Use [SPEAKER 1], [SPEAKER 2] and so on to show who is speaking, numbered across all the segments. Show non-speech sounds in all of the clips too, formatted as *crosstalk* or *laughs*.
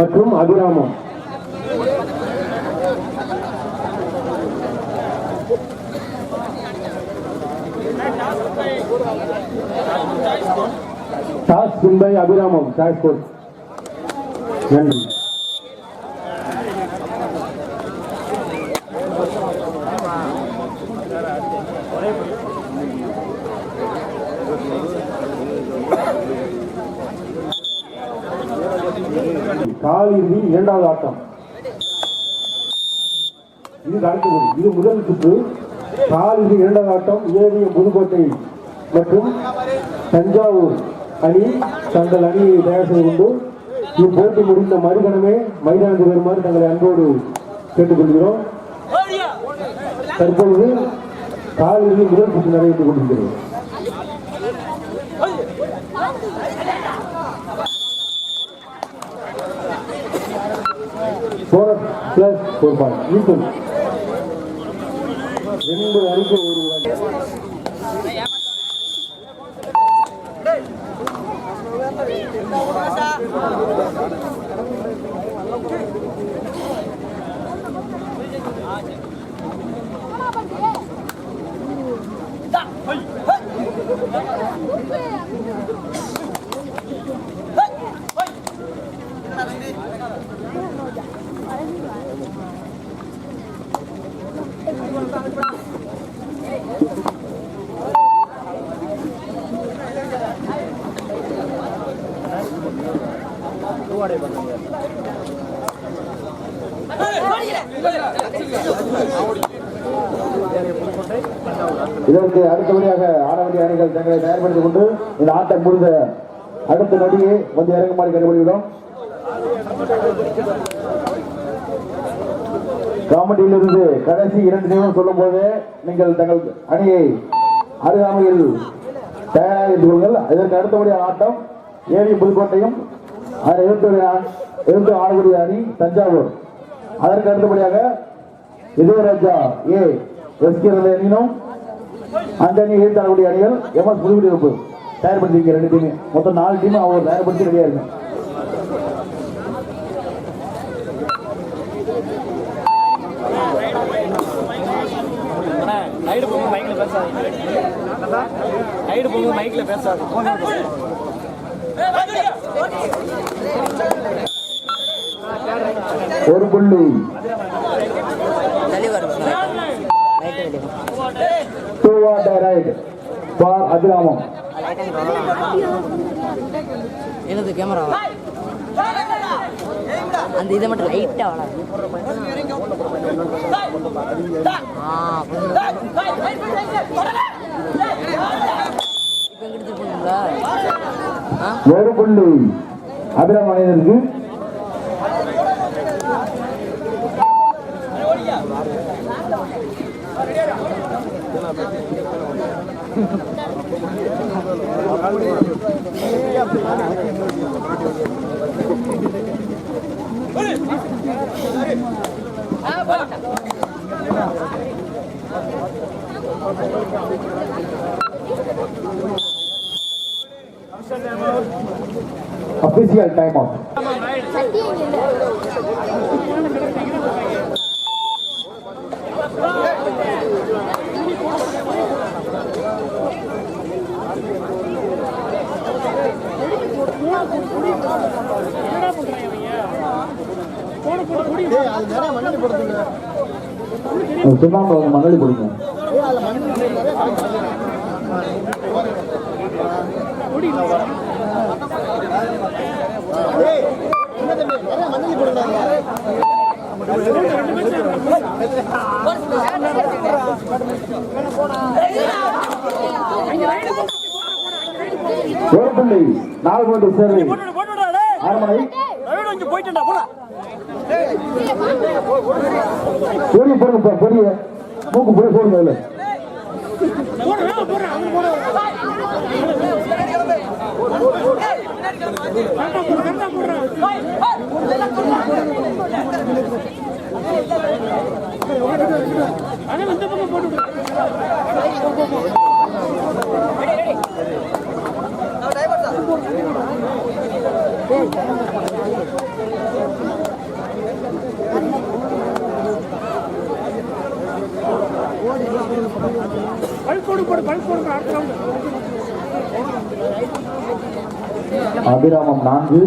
[SPEAKER 1] மற்றும் அபிராமம். டாஸ் கும்பை அபிராமம் டாஸ் நன்றி. கால் இறுதி இரண்டாவது ஆட்டம். இது அடுத்தது இது முதல் சுற்று. காலிறுதி இரண்டாவது ஆட்டம். ஏவிய புதுக்கோட்டை மற்றும் தஞ்சாவூர் அணி தங்கள் அணியை தயார் செய்து கொண்டு இப்போட்டி முடிந்த மறுகணமே மைதானத்தில் வருமாறு தங்களை அன்போடு கேட்டுக்கொள்கிறோம். தற்பொழுது காலிறுதி முதல் சுற்று நடைபெற்றுக் கொண்டிருக்கிறது. பிளஸ் ஒரு பாயிண்ட் ஈக்குவல் ரெண்டு அணிக்கு ஒரு. இதற்கு அடுத்தபடியாக ஆட அணிகள் தங்களை தயார்படுத்திக் கொண்டு இந்த ஆட்டம் முடிந்த அடுத்த நொடியே வந்து இறங்குமாறு கண்டுபிடிக்கிறோம் காமெடியிலிருந்து கடைசி இரண்டு நிமிடம் சொல்லும் போது நீங்கள் தங்கள் அணியை அருகாமையில் தயாராக இருந்து கொள்ளுங்கள். இதற்கு அடுத்தபடியான ஆட்டம் ஏவி புதுக்கோட்டையும் அதை எதிர்த்து எதிர்த்து ஆடக்கூடிய அணி தஞ்சாவூர். அதற்கு அடுத்தபடியாக இதயராஜா ஏ எஸ்கே அணியினும் அந்த அணி எதிர்த்து ஆடக்கூடிய அணிகள் எம்எஸ் புதுக்குடியிருப்பு தயார்படுத்திங்க ரெண்டு டீம் மொத்தம் நாலு டீம் அவங்க தயார்படுத்தி ரெடியாக இருக்கு
[SPEAKER 2] ரைடு போங்க மைக்ல பேசாதீங்க. ரைடு போங்க மைக்ல பேசாது
[SPEAKER 1] ஒரு புள்ளி. Do or raid for Abiramam
[SPEAKER 3] எனது கேமரா? அந்த இதை மட்டும் லைட்டா வளரும். ஆ இப்போ எங்கிட்ட போகணுங்களா ஆ?
[SPEAKER 1] ஒரு புள்ளி. Abirama *laughs* Official time out. Out சுண்ணாம்பு மணலி பிடிக்கும் ஒரு புள்ளி நாலு புள்ளி சேர்வை அரண்மனை பொரிய போடுங்க சார் பெரிய பொருள் பெரிய. மூக்கு புரிய போடுங்க இல்லை போட்டு அபிராமம் நான்கு.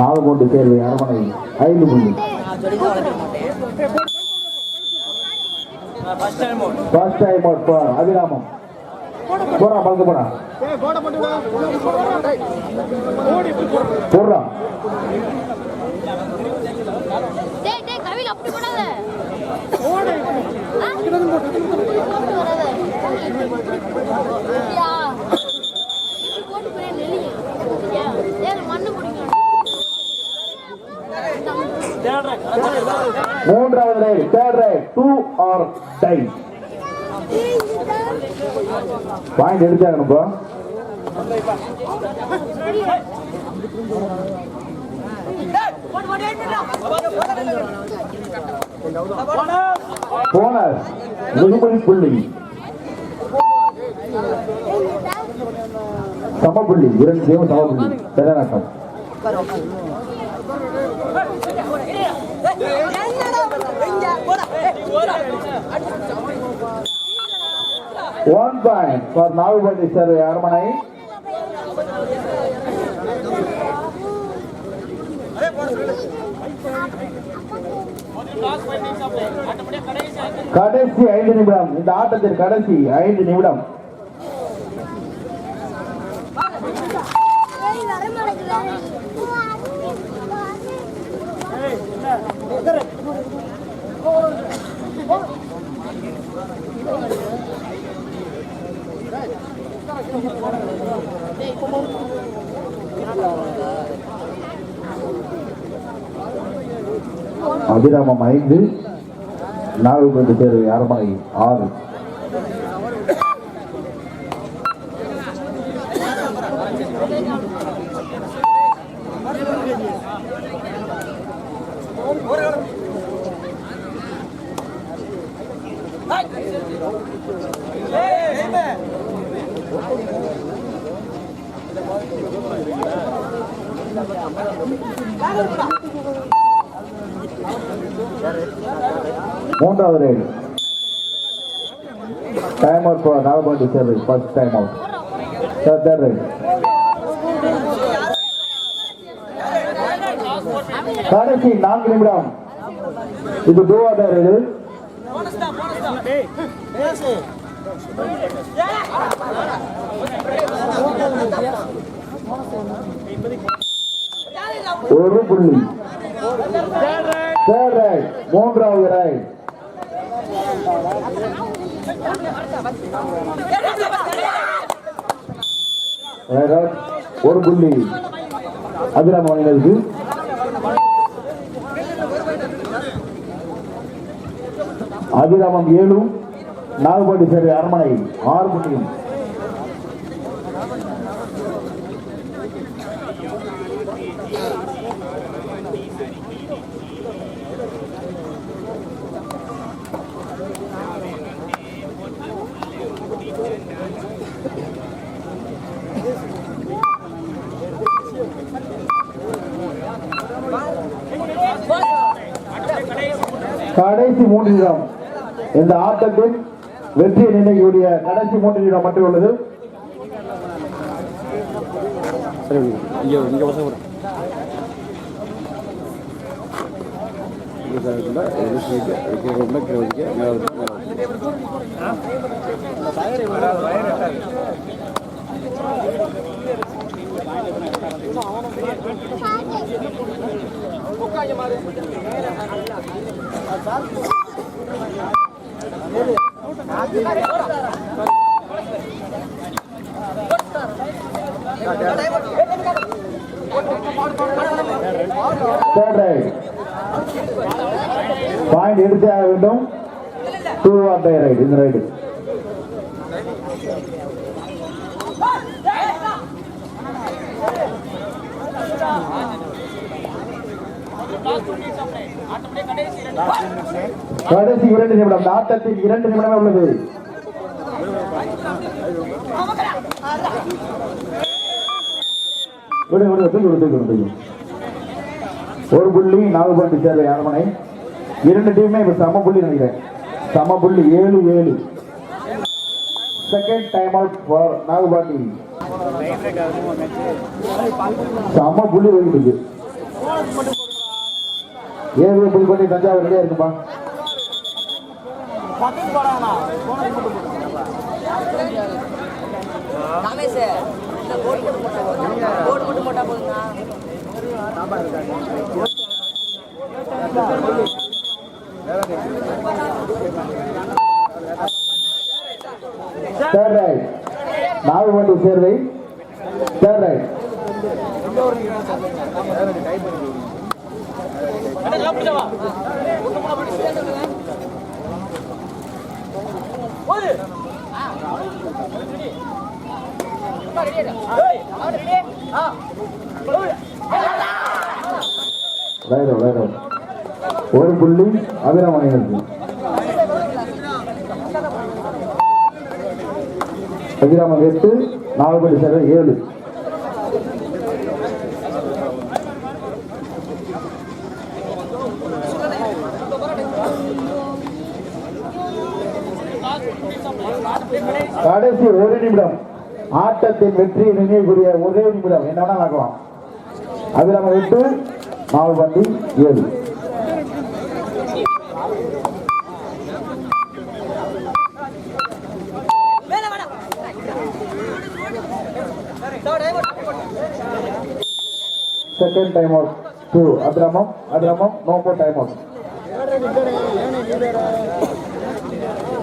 [SPEAKER 1] நாகமோட்டு தேர்வு அரமனை ஐந்து புள்ளி.
[SPEAKER 2] First time out
[SPEAKER 1] for Abiramam. போறா பழுக்க போறா போடுறா. மூன்றாவது raid third raid do or die point எடுத்தாங்க இப்போ போனர். வெகுமதி புள்ளி. சம இரண்டு டீமும் சம புள்ளி பெருநாட்டம் ஒன் பாயிண்ட் ஃபார் நாகப்பட்டி சார் அரமனை கடைசி ஐந்து நிமிடம். இந்த ஆட்டத்தின் கடைசி ஐந்து நிமிடம். அபிராமம் ஐந்து நாகப்பட்டி தேர்வு அரமனை ஆறு. மூன்றாவது raid. Time out for Nagapatti தேர்வு first time out sir third raid கடைசி நான்கு நிமிடம். இது டூவாத ரைடு. ஒரு புள்ளி. மூன்றாவது ரைட் ஒரு புள்ளி. அபிராம அணியினருக்கு அதிராமம் ஏழும் நாகப்பட்டி சரி அரண்மனை ஆறு புள்ளியும். கடைசி மூன்று நிமிடம். இந்த ஆட்டத்தில் வெற்றியை நிர்ணயிக்கக்கூடிய கடைசி மூன்று நிமிடம் மட்டும் உள்ளது.
[SPEAKER 4] இங்கே இங்கே
[SPEAKER 1] பாயிண்ட் எடுத்தே ஆக வேண்டும் டூ ஆர் டை ரைட் இந்த ரைடு Thank you. கடைசி இரண்டு நிமிடம் நாட்டத்தில் ஆட்டத்தில் இரண்டு நிமிடமே உள்ளது. ஒரு புள்ளி நாகப்பட்டி சேர்வை அரமனை இரண்டு டீமே இப்ப சம புள்ளி நினைக்கிறேன். சம புள்ளி ஏழு ஏழு. Second time out for Nagapatti சம புள்ளி போயிட்டு இருக்கு ஏழு புதுக்கோட்டை தஞ்சாவூர் ரெடியா இருக்குப்பா
[SPEAKER 3] ரமேஷ் இந்த போர்டு மட்டும் போட்டா புல் பண்ணி தஞ்சாவூர் போட்டா இருக்குப்பா
[SPEAKER 1] third raid Nagapatti Servai. Third raid ஒரு புள்ளி அபிராமணிகளுக்கு அபிராமம் எட்டு நாகப்பட்டி சேர்வை ஏழு. கடைசி ஒரு நிமிடம். ஆட்டத்தின் வெற்றியை நினைவுக்குரிய ஒரே நிமிடம். என்ன வேணா நடக்கலாம் அபிராமம் எட்டு பண்டி ஏழு. Second time out to Abiramam Abiramam no more time out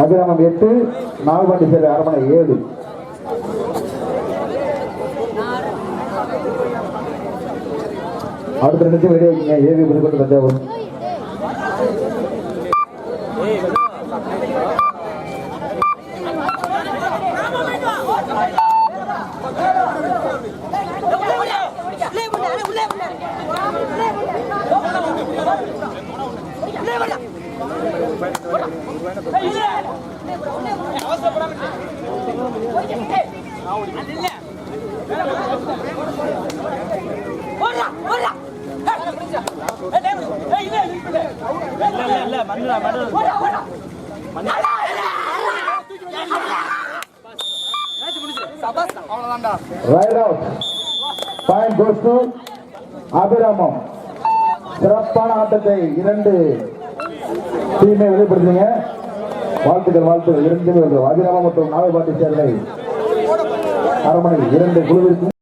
[SPEAKER 1] Abiramam எட்டு நாகபாண்டி சேவை அரமனை ஏழு. அடுத்த ரெண்டு வெளியே ஏவி புதுக்கோட்டை தஞ்சாவூர்
[SPEAKER 3] உள்ளே போடு, அண்ணே, உள்ளே போடு. உள்ளே போடு. உள்ளே போடு. ஓடுடா, ஓடுடா.
[SPEAKER 2] இல்ல இல்ல இல்ல மண்ணுடா மண்ணு
[SPEAKER 3] ஓடுடா, ஓடுடா.
[SPEAKER 1] Raid out point goes to Abiramam சிறப்பான ஆட்டத்தை இரண்டு டீமை வெளிப்படுத்துங்க வாழ்த்துக்கள் வாழ்த்துக்கள் இரண்டு அபிராமம் மற்றும் நாகபாண்டி சேர்ந்த அரமனை இரண்டு குழுவிற்கும்